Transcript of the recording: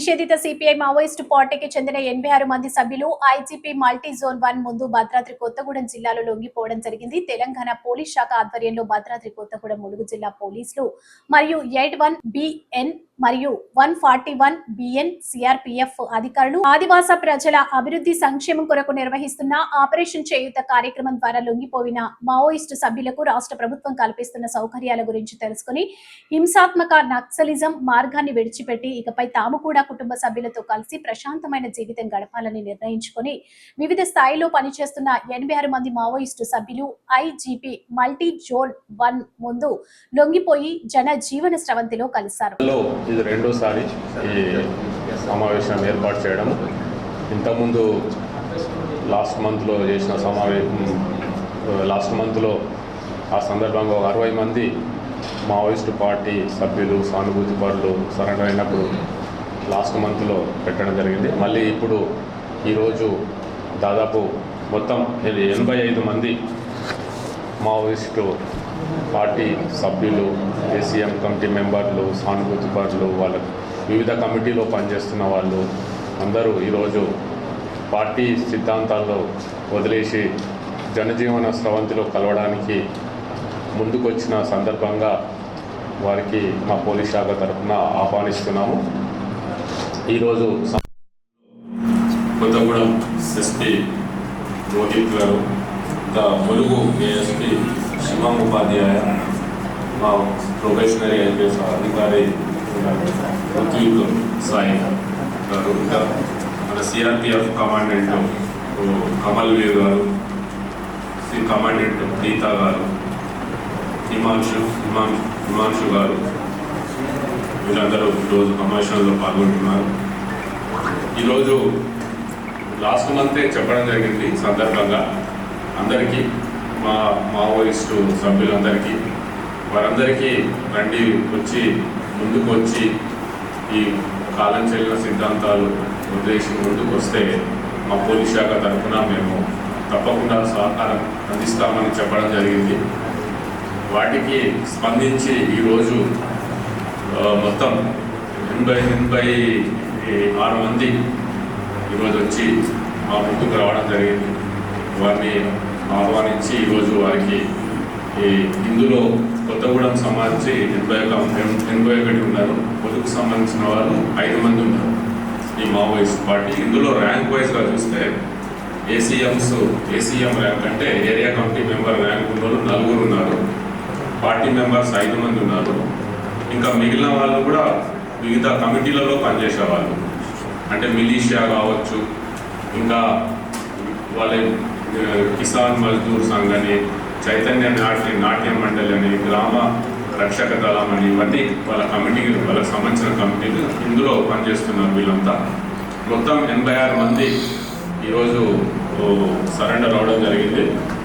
నిషేధిత CPI Maoist పార్టీకి చెందిన ఎనభై ఆరు మంది సభ్యులు ఐజీపీ మల్టీ జోన్ వన్ ముందు భద్రాద్రి కొత్తగూడెం జిల్లాలో లొంగిపోవడం జరిగింది. తెలంగాణ పోలీస్ శాఖ ఆధ్వర్యంలో భద్రాద్రి కొత్తగూడెం ములుగు జిల్లా పోలీసులు మరియు ఎయిట్ వన్ బిఎన్ మరియు one forty one BN CRPF అధికారులు ఆదివాస ప్రజల అభివృద్ధి సంక్షేమం కొరకు నిర్వహిస్తున్న ఆపరేషన్ చేయుత కార్యక్రమం ద్వారా లొంగిపోయిన మావోయిస్టు సభ్యులకు రాష్ట్ర ప్రభుత్వం కల్పిస్తున్న సౌకర్యాల గురించి తెలుసుకుని హింసాత్మక నక్సలిజం మార్గాన్ని విడిచిపెట్టి ఇకపై తాము కూడా కుటుంబ సభ్యులతో కలిసి ప్రశాంతమైన జీవితం గడపాలని నిర్ణయించుకుని వివిధ స్థాయిలో పనిచేస్తున్న ఎనభై ఆరు మంది మావోయిస్టు సభ్యులు ఐజీపీ మల్టీ జోన్ వన్ ముందు లొంగిపోయి జన జీవన స్రవంతిలో కలిశారు. ఇది రెండోసారి ఈ సమావేశం ఏర్పాటు చేయడం. ఇంతకుముందు లాస్ట్ మంత్లో చేసిన సమావేశం లాస్ట్ మంత్లో ఆ సందర్భంగా ఒక అరవై మంది మావోయిస్టు పార్టీ సభ్యులు సానుభూతి పరులు సరెండర్ అయినప్పుడు లాస్ట్ మంత్లో పెట్టడం జరిగింది. మళ్ళీ ఇప్పుడు ఈరోజు దాదాపు మొత్తం ఎనభై ఐదు మంది మావోయిస్టు పార్టీ సభ్యులు ఏసీఎం కమిటీ మెంబర్లు సానుభూతి పరులు వాళ్ళ వివిధ కమిటీలో పనిచేస్తున్న వాళ్ళు అందరూ ఈరోజు పార్టీ సిద్ధాంతాల్లో వదిలేసి జనజీవన స్రవంతిలో కలవడానికి ముందుకొచ్చిన సందర్భంగా వారికి మా పోలీస్ శాఖ తరఫున ఆహ్వానిస్తున్నాము. ఈరోజు కొత్తగూడెం ఎస్పీ రోహిత్ గారు ఇంకా ములుగు ఏఎస్పీ శివం ఉపాధ్యాయ మా ప్రొఫెషనరీ ఐపీఎస్ అధికారి ఋత్విక్ సాయి గారు ఇంకా మన సిఆర్పిఎఫ్ కమాండెంట్ కమల్ వీర్ గారు సి కమాండెంట్ ప్రీత గారు హిమాంశు హిమాం హిమాంశు గారు వీరందరూ ఈరోజు కమర్షియల్లో పాల్గొంటున్నారు. ఈరోజు లాస్ట్ మంతే చెప్పడం జరిగింది సందర్భంగా. అందరికీ మా మావోయిస్టు సభ్యులందరికీ వారందరికీ రండి వచ్చి ముందుకు వచ్చి ఈ కాలం చెల్లిన సిద్ధాంతాలు ఉద్దేశం ముందుకు వస్తే మా పోలీస్ శాఖ తరఫున మేము తప్పకుండా సహకారం అందిస్తామని చెప్పడం జరిగింది. వాటికి స్పందించి ఈరోజు మొత్తం ఎనభై ఎనభై ఆరు మంది ఈరోజు వచ్చి మా ముందుకు రావడం జరిగింది. వారిని ఆహ్వానించి ఈరోజు వారికి ఈ ఇందులో కొత్తగూడెం సంబంధించి ఎనభై ఒక ఎనభై ఒకటి ఉన్నారు. పొదుపు సంబంధించిన వారు ఐదు మంది ఉన్నారు. ఈ మావోయిస్ట్ పార్టీ. ఇందులో ర్యాంక్ వైజ్గా చూస్తే ఏసీఎంస్ ఏసీఎం ర్యాంక్ అంటే ఏరియా కమిటీ మెంబర్ ర్యాంక్ ఉన్న వాళ్ళు నలుగురు ఉన్నారు. పార్టీ మెంబర్స్ ఐదు మంది ఉన్నారు. ఇంకా మిగిలిన వాళ్ళు కూడా వివిధ కమిటీలలో పనిచేసే వాళ్ళు అంటే మిలీషియా కావచ్చు ఇంకా వాళ్ళ కిసాన్ మజ్దూర్ సంఘ్ అని చైతన్య నాట్య నాట్య మండలి అని గ్రామ రక్షక దళం అని ఇవన్నీ వాళ్ళ కమిటీలు వాళ్ళకి సంబంధించిన కమిటీలు ఇందులో పనిచేస్తున్నారు వీళ్ళంతా. మొత్తం ఎనభై ఆరు మంది ఈరోజు సరెండర్ అవడం జరిగింది.